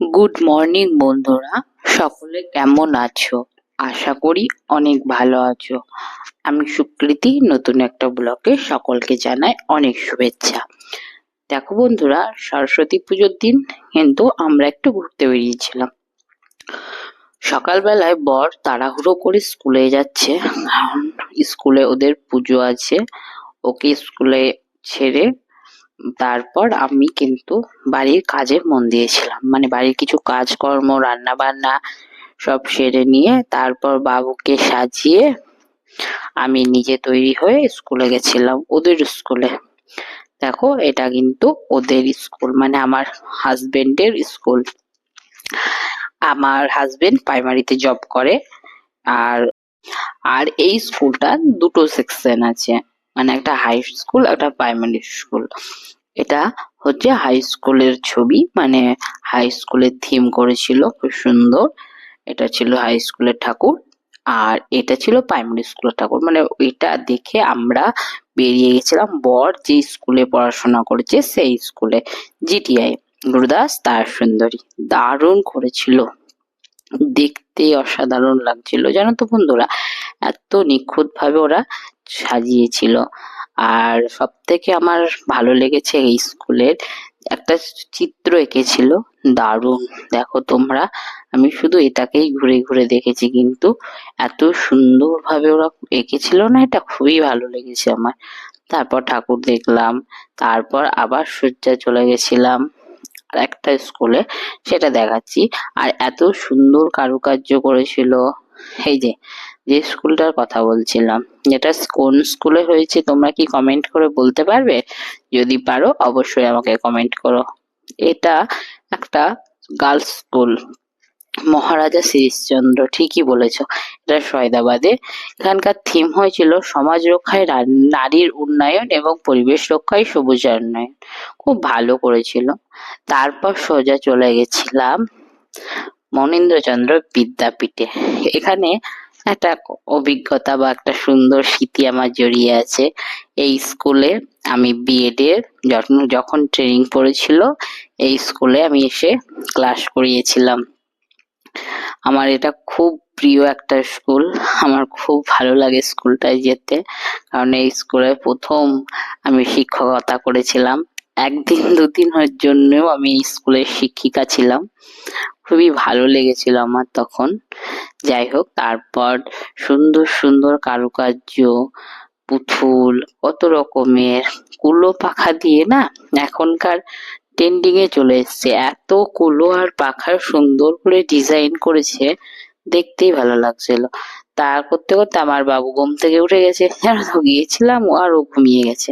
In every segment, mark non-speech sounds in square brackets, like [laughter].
Good morning বন্ধুরা। সকলে কেমন আছো? আশা করি অনেক ভালো আছো। আমি সুকৃতি নতুন একটা ব্লকে সকলকে জানাই অনেক শুভেচ্ছা। দেখো বন্ধুরা, সরস্বতী পুজোর দিন কিন্তু আমরা একটু ঘুরতে বেরিয়েছিলাম। সকালবেলায় বর তাড়াহুড়ো করে স্কুলে যাচ্ছে, কারণ স্কুলে ওদের পুজো আছে। ওকে স্কুলে ছেড়ে তারপর আমি কিন্তু বাড়ির কাজে মন দিয়েছিলাম। মানে বাড়ির কিছু কাজকর্ম রান্না বান্না সব সেরে নিয়ে তারপর বাবুকে সাজিয়ে আমি নিজে তৈরি হয়ে স্কুলে গেছিলাম, ওদের স্কুলে। দেখো, এটা কিন্তু ওদের স্কুল মানে আমার হাজবেন্ডের স্কুল। আমার হাজবেন্ড প্রাইমারিতে জব করে, আর আর এই স্কুলটা দুটো সেকশন আছে। মানে একটা হাই স্কুল একটা প্রাইমারি স্কুল এটা হচ্ছে হাই স্কুলের ছবি মানে হাই স্কুলের থিম করেছিল, খুব সুন্দর। এটা ছিল হাই স্কুলের ঠাকুর, আর এটা ছিল প্রাইমারি স্কুলের ঠাকুর। মানে এটা দেখে আমরা বেরিয়ে গেছিলাম বর যে স্কুলে পড়াশোনা করেছে, সেই স্কুলে জিটিআই গুরুদাস তার সুন্দরী। দারুণ করেছিল। দেখতে অসাধারণ লাগছিল, জানো তো বন্ধুরা। এত নিখুঁত ভাবে ওরা সাজিয়েছিল। আর সব থেকে আমার ভালো লেগেছে এই স্কুলের একটা চিত্র এঁকেছিল। দারুণ। দেখো তোমরা, আমি শুধু এটাকেই ঘুরে ঘুরে দেখেছি কিন্তু এত সুন্দরভাবে ওরা এঁকেছিল না, এটা খুবই ভালো লেগেছে আমার। তারপর ঠাকুর দেখলাম, তারপর আবার সজ্জা চলে গেছিলাম আর একটা স্কুলে, সেটা দেখাচ্ছি। আর এত সুন্দর কারুকার্য করেছিল। এই যে যে স্কুলটার কথা বলছিলাম, যেটা কোন স্কুলে হয়েছে তোমরা কি কমেন্ট করে বলতে পারবে? যদি পারো অবশ্যই আমাকে কমেন্ট করো। এটা একটা গার্লস স্কুল মহারাজা শ্রীশচন্দ্র, ঠিকই বলেছ। এটা সয়দাবাদে এখানকার থিম হয়েছিল সমাজ রক্ষায় নারীর উন্নয়ন এবং পরিবেশ রক্ষায় সবুজায়ন খুব ভালো করেছিল। তারপর সোজা চলে গেছিলাম মনীন্দ্রচন্দ্র বিদ্যাপীঠে। এখানে একটা অভিজ্ঞতা বা একটা সুন্দর স্মৃতি আমার জড়িয়ে আছে। এই স্কুলে আমি বিএড এর যখন যখন ট্রেনিং পড়েছিল, এই স্কুলে আমি এসে ক্লাস করিয়েছিলাম। আমার এটা খুব প্রিয় একটা স্কুল। আমার খুব ভালো লাগে স্কুলটায় যেতে। কারণ এই স্কুলে প্রথম আমি শিক্ষকতা করেছিলাম। একদিন দুদিনের জন্যও আমি স্কুলের শিক্ষিকা ছিলাম। খুবই ভালো লেগেছিল আমার তখন। যাই হোক, তারপর সুন্দর সুন্দর কারুকার্য, পুতুল, কত রকমের। কুলো পাখা দিয়ে না এখনকার ট্রেন্ডিং এ চলে এসছে। এত কুলো আর পাখার সুন্দর করে ডিজাইন করেছে, দেখতেই ভালো লাগছিল। তা করতে করতে আমার বাবু ঘুম থেকে উঠে গেছে। [laughs] গিয়েছিলাম আর ও ঘুমিয়ে গেছে।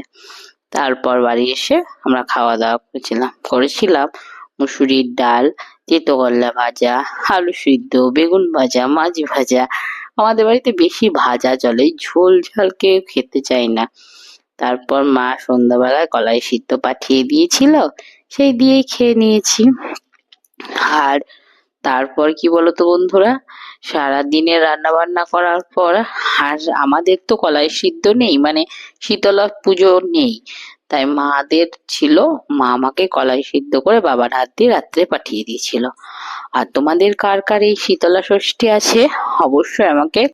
তারপর বাড়ি এসে আমরা খাওয়া দাওয়া করেছিলাম করেছিলাম মুসুরির ডাল তেতো করলা ভাজা, আলু সিদ্ধ, বেগুন ভাজা, মাছ ভাজা। আমাদের বাড়িতে বেশি ভাজা চলে, ঝোল ঝাল কেউ খেতে চায় না। তারপর মা সন্ধ্যাবেলায় কলাই সিদ্ধ পাঠিয়ে দিয়েছিল, সেই দিয়েই খেয়ে নিয়েছি। আর তারপর কি বলতো বন্ধুরা সারা দিনে রান্না বান্না করার পর আর আমাদের তো কলাই সিদ্ধ নেই মানে শীতলা পুজো নেই। তাই মাদের ছিল, মা আমাকে কলাই সিদ্ধ করে বাবার হাত দিয়ে রাত্রে পাঠিয়ে দিয়েছিল। আর তোমাদের কার কার এই শীতলা ষষ্ঠী আছে? অবশ্যই আমাকে